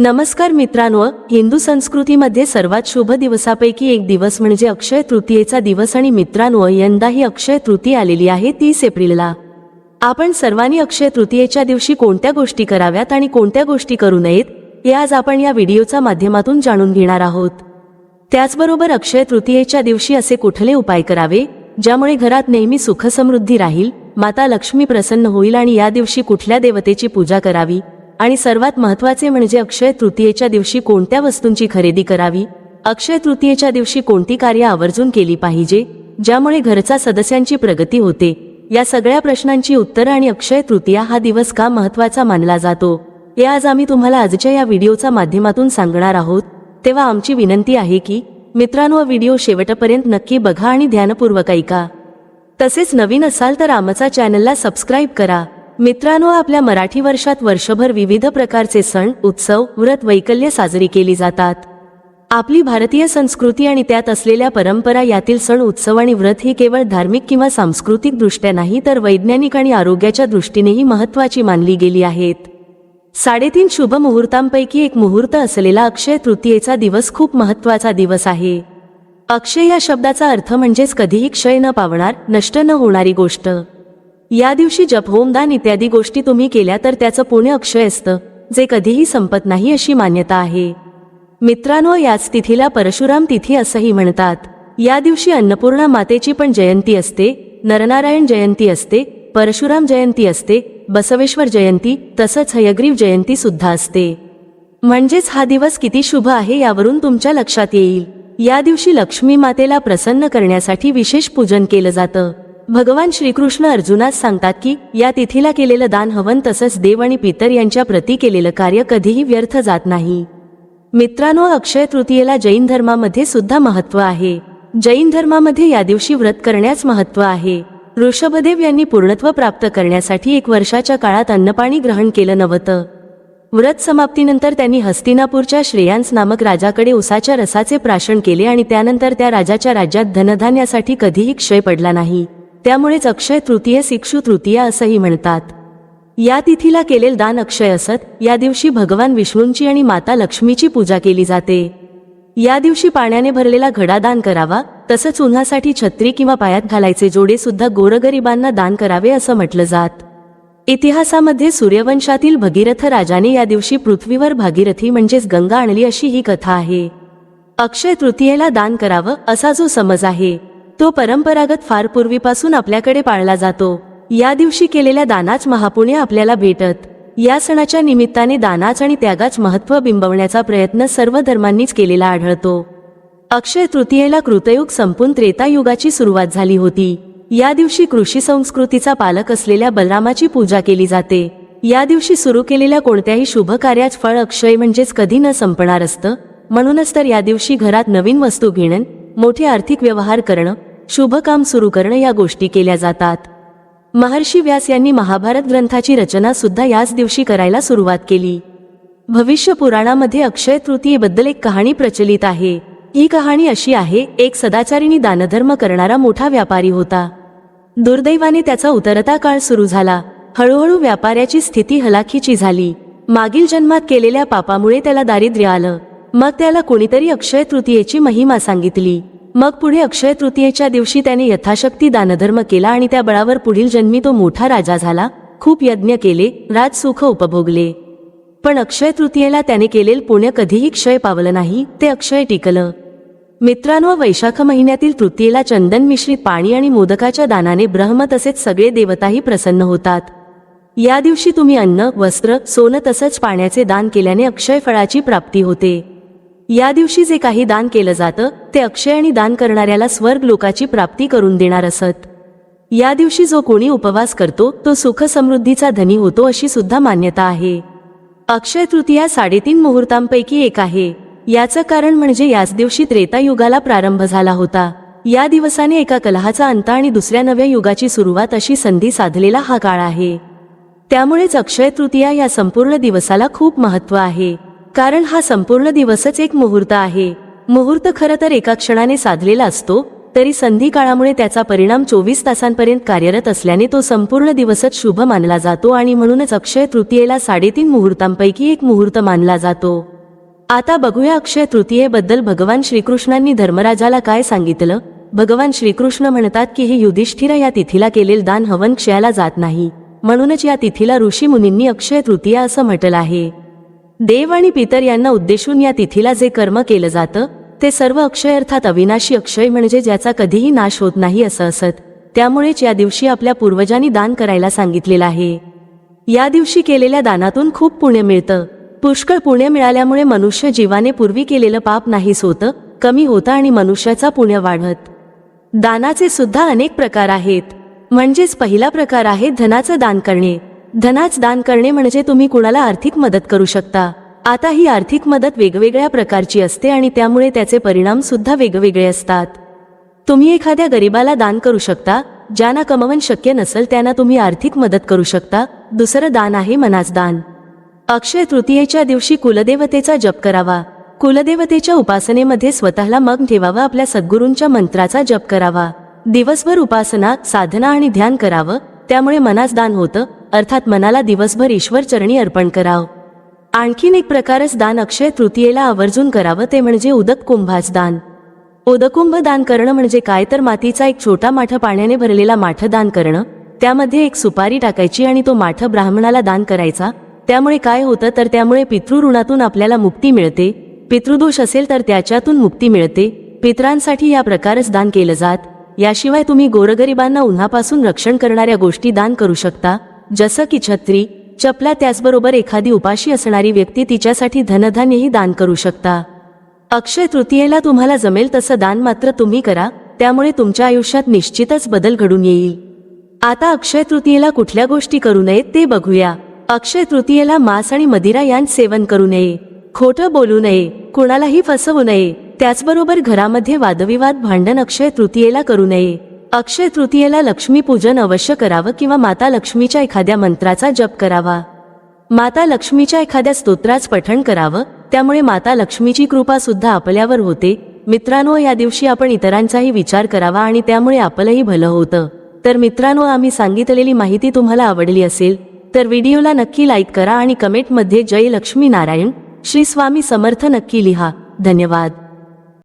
नमस्कार मित्रांनो हिंदू संस्कृतीमध्ये सर्वात शुभ दिवसापैकी एक दिवस म्हणजे अक्षय तृतीयेचा दिवस आणि मित्रांनो यंदा ही अक्षय तृतीय आलेली आहे तीस एप्रिलला. आपण सर्वांनी अक्षय तृतीयेच्या दिवशी कोणत्या गोष्टी कराव्यात आणि कोणत्या गोष्टी करू नयेत हे आज आपण या व्हिडिओच्या माध्यमातून जाणून घेणार आहोत. त्याचबरोबर अक्षय तृतीयेच्या दिवशी असे कुठले उपाय करावे ज्यामुळे घरात नेहमी सुखसमृद्धी राहील माता लक्ष्मी प्रसन्न होईल आणि या दिवशी कुठल्या देवतेची पूजा करावी आणि सर्वात महत्त्वाचे म्हणजे अक्षय तृतीयेच्या दिवशी कोणत्या वस्तूंची खरेदी करावी? अक्षय तृतीयेच्या दिवशी कोणती कार्य आवर्जून केली पाहिजे? ज्यामुळे घरच्या सदस्यांची प्रगती होते? या सगळ्या प्रश्नांची उत्तरं आणि अक्षय तृतीया हा दिवस का महत्त्वाचा मानला जातो? हे आज आम्ही तुम्हाला आजच्या या व्हिडिओच्या माध्यमातून सांगणार आहोत. तेव्हा आमची विनंती आहे की मित्रांनो व्हिडिओ शेवटपर्यंत नक्की बघा आणि ध्यानपूर्वक ऐका. तसेच नवीन असाल तर आमचा चॅनलला सबस्क्राईब करा. मित्रांनो आपल्या मराठी वर्षात वर्षभर विविध प्रकारचे सण उत्सव व्रत वैकल्य साजरी केली जातात. आपली भारतीय संस्कृती आणि त्यात असलेल्या परंपरा यातील सण उत्सव आणि व्रत ही केवळ धार्मिक किंवा सांस्कृतिक दृष्ट्या नाही तर वैज्ञानिक आणि आरोग्याच्या दृष्टीनेही महत्वाची मानली गेली आहेत. साडेतीन शुभ मुहूर्तांपैकी एक मुहूर्त असलेला अक्षय तृतीयेचा दिवस खूप महत्त्वाचा दिवस आहे. अक्षय या शब्दाचा अर्थ म्हणजेच कधीही क्षय न पावणार नष्ट न होणारी गोष्ट. या दिवशी जप होमदान इत्यादी गोष्टी तुम्ही केल्या तर त्याचं पुण्य अक्षय असतं जे कधीही संपत नाही अशी मान्यता आहे. मित्रांनो याच तिथीला परशुराम तिथी असंही म्हणतात. या दिवशी अन्नपूर्णा मातेची पण जयंती असते नरनारायण जयंती असते परशुराम जयंती असते बसवेश्वर जयंती तसंच हयग्रीव जयंती सुद्धा असते. म्हणजेच हा दिवस किती शुभ आहे यावरून तुमच्या लक्षात येईल. या दिवशी लक्ष्मी मातेला प्रसन्न करण्यासाठी विशेष पूजन केलं जातं. भगवान श्रीकृष्ण अर्जुनास सांगतात की या तिथीला केलेलं दान हवन तसंच देव आणि पितर यांच्या प्रती केलेलं कार्य कधीही व्यर्थ जात नाही. मित्रांनो अक्षय तृतीयेला जैन धर्मामध्ये सुद्धा महत्त्व आहे. जैन धर्मामध्ये या दिवशी व्रत करण्यास महत्त्व आहे. ऋषभदेव यांनी पूर्णत्व प्राप्त करण्यासाठी एक वर्षाच्या काळात अन्नपाणी ग्रहण केलं नव्हतं. व्रत समाप्तीनंतर त्यांनी हस्तिनापूरच्या श्रेयांस नामक राजाकडे उसाच्या रसाचे प्राशन केले आणि त्यानंतर त्या राजाच्या राज्यात धनधान्यासाठी कधीही क्षय पडला नाही. त्यामुळेच अक्षय तृतीय शिक्षु तृतीया असंही म्हणतात. या तिथीला केलेल दान अक्षय असत या दिवशी भगवान विष्णूंची आणि माता लक्ष्मीची पूजा केली जाते. या दिवशी पाण्याने भरलेला घडा दान करावा तसंच उन्हासाठी छत्री किंवा पायात घालायचे जोडे सुद्धा गोरगरिबांना दान करावे असं म्हटलं जात. इतिहासामध्ये सूर्यवंशातील भगीरथ राजाने या दिवशी पृथ्वीवर भागीरथी म्हणजेच गंगा आणली अशी ही कथा आहे. अक्षय तृतीयेला दान करावं असा जो समज आहे. तो परंपरागत फार पूर्वीपासून आपल्याकडे पाळला जातो. या दिवशी केलेल्या दानाच महापुण्य आपल्याला भेटत. या सणाच्या निमित्ताने दानाच आणि त्यागाच महत्त्व बिंबवण्याचा प्रयत्न सर्व धर्मांनीच केलेला आढळतो. अक्षय तृतीयेला कृतयुग संपून त्रेतायुगाची सुरुवात झाली होती. या दिवशी कृषी संस्कृतीचा पालक असलेल्या बलरामाची पूजा केली जाते. या दिवशी सुरू केलेल्या कोणत्याही शुभ कार्याच फळ अक्षय म्हणजेच कधी न संपणार असतं. म्हणूनच तर या दिवशी घरात नवीन वस्तू घेणं मोठे आर्थिक व्यवहार करणं शुभ काम सुरू करणं या गोष्टी केल्या जातात. महर्षी व्यास यांनी महाभारत ग्रंथाची रचना सुद्धा याच दिवशी करायला सुरुवात केली. भविष्य पुराणामध्ये अक्षय तृतीयेबद्दल एक कहाणी प्रचलित आहे. ही कहाणी अशी आहे एक सदाचारीनी दानधर्म करणारा मोठा व्यापारी होता. दुर्दैवाने त्याचा उतरता काळ सुरू झाला. हळूहळू व्यापाऱ्याची स्थिती हलाखीची झाली. मागील जन्मात केलेल्या पापामुळे त्याला दारिद्र्य आलं. मग त्याला कोणीतरी अक्षय तृतीयेची महिमा सांगितली. मग पुढे अक्षय तृतीयेच्या दिवशी त्याने यथाशक्ती दानधर्म केला आणि त्या बळावर पुढील जन्मी तो मोठा राजा झाला. खूप यज्ञ केले राजसुख उपभोगले. पण अक्षय तृतीयेला त्याने केलेलं पुण्य कधीही क्षय पावलं नाही ते अक्षय टिकलं. मित्रांनो वैशाख महिन्यातील तृतीयेला चंदन मिश्रित पाणी आणि मोदकाच्या दानाने ब्रह्म तसेच सगळे देवताही प्रसन्न होतात. या दिवशी तुम्ही अन्न वस्त्र सोनं तसंच पाण्याचे दान केल्याने अक्षय फळाची प्राप्ती होते. या दिवशी जे काही दान केलं जातं ते अक्षय आणि दान करणाऱ्याला स्वर्ग लोकाची प्राप्ती करून देणार असत. या दिवशी जो कोणी उपवास करतो तो सुख समृद्धीचा धनी होतो अशी सुद्धा मान्यता आहे. अक्षय तृतीया साडेतीन मुहूर्तांपैकी एक आहे. याचं कारण म्हणजे याच दिवशी त्रेतायुगाला प्रारंभ झाला होता. या दिवसाने एका कलहाचा अंत आणि दुसऱ्या नव्या युगाची सुरुवात अशी संधी साधलेला हा काळ आहे. त्यामुळेच अक्षय तृतीया या संपूर्ण दिवसाला खूप महत्त्व आहे. कारण हा संपूर्ण दिवसच एक मुहूर्त आहे. मुहूर्त खरं तर एका क्षणाने साधलेला असतो तरी संधी काळामुळे त्याचा परिणाम चोवीस तासांपर्यंत कार्यरत असल्याने तो संपूर्ण दिवसच शुभ मानला जातो आणि म्हणूनच अक्षय तृतीयेला साडेतीन मुहूर्तांपैकी एक मुहूर्त मानला जातो. आता बघूया अक्षय तृतीयेबद्दल भगवान श्रीकृष्णांनी धर्मराजाला काय सांगितलं. भगवान श्रीकृष्ण म्हणतात की हे युधिष्ठिर या तिथीला केलेलं दान हवन क्षयाला जात नाही. म्हणूनच या तिथीला ऋषी मुनींनी अक्षय तृतीया असं म्हटलं आहे. देव आणि पितर यांना उद्देशून या तिथीला जे कर्म केलं जातं ते सर्व अक्षय अर्थात अविनाशी अक्षय म्हणजे ज्याचा कधीही नाश होत नाही असं असत. त्यामुळेच या दिवशी आपल्या पूर्वजांनी दान करायला सांगितलेलं आहे. या दिवशी केलेल्या दानातून खूप पुण्य मिळतं. पुष्कळ पुण्य मिळाल्यामुळे मनुष्य जीवाने पूर्वी केलेलं पाप नाहीस होतं कमी होतं आणि मनुष्याचा पुण्य वाढत. दानाचे सुद्धा अनेक प्रकार आहेत. म्हणजेच पहिला प्रकार आहे धनाचं दान करणे. धनाच दान करणे म्हणजे तुम्ही कुणाला आर्थिक मदत करू शकता. आता ही आर्थिक मदत वेगवेगळ्या प्रकारची असते आणि त्यामुळे त्याचे परिणाम सुद्धा वेगवेगळे असतात. तुम्ही एखाद्या गरीबाला दान करू शकता ज्यांना कमवण शक्य नसेल त्यांना तुम्ही आर्थिक मदत करू शकता. दुसरं दान आहे मनाच दान. अक्षय तृतीयेच्या दिवशी कुलदेवतेचा जप करावा. कुलदेवतेच्या उपासनेमध्ये स्वतःला मग ठेवावं आपल्या सद्गुरूंच्या मंत्राचा जप करावा. दिवसभर उपासना साधना आणि ध्यान करावं त्यामुळे मनास दान होतं. अर्थात मनाला दिवसभर ईश्वर चरणी अर्पण करावं. आणखीन एक प्रकारच दान अक्षय तृतीयेला आवर्जून करावं ते म्हणजे उदक कुंभाच दान. उदकुंभ दान करणं म्हणजे काय तर मातीचा एक छोटा माठ पाण्याने भरलेला माठ दान करणं त्यामध्ये एक सुपारी टाकायची आणि तो माठ ब्राह्मणाला दान करायचा त्यामुळे काय होतं तर त्यामुळे पितृऋणातून आपल्याला मुक्ती मिळते पितृदोष असेल तर त्याच्यातून मुक्ती मिळते पितरांसाठी या प्रकारच दान केलं जात याशिवाय तुम्ही गोरगरिबांना उन्हापासून रक्षण करणाऱ्या गोष्टी दान करू शकता जसं की छत्री चपला त्याचबरोबर एखादी उपाशी असणारी व्यक्ती तिच्यासाठी धनधान्यही दान करू शकता. अक्षय तृतीयेला तुम्हाला जमेल तसं दान मात्र तुम्ही करा त्यामुळे तुमच्या आयुष्यात निश्चितच बदल घडून येईल. आता अक्षय तृतीयेला कुठल्या गोष्टी करू नयेत ते बघूया. अक्षय तृतीयेला मांस आणि मदिरा यांच सेवन करू नये. खोटं बोलू नये कुणालाही फसवू नये त्याचबरोबर घरामध्ये वादविवाद भांडण अक्षय तृतीयेला करू नये. अक्षय तृतीयेला लक्ष्मी पूजन अवश्य करावं किंवा माता लक्ष्मीच्या एखाद्या मंत्राचा जप करावा. माता लक्ष्मीच्या एखाद्या स्तोत्राच पठण करावं त्यामुळे माता लक्ष्मीची कृपा सुद्धा आपल्यावर होते. मित्रांनो या दिवशी आपण इतरांचाही विचार करावा आणि त्यामुळे आपलंही भलं होतं. तर मित्रांनो आम्ही सांगितलेली माहिती तुम्हाला आवडली असेल तर व्हिडिओला नक्की लाईक करा आणि कमेंटमध्ये जय लक्ष्मी नारायण श्री स्वामी समर्थ नक्की लिहा. धन्यवाद.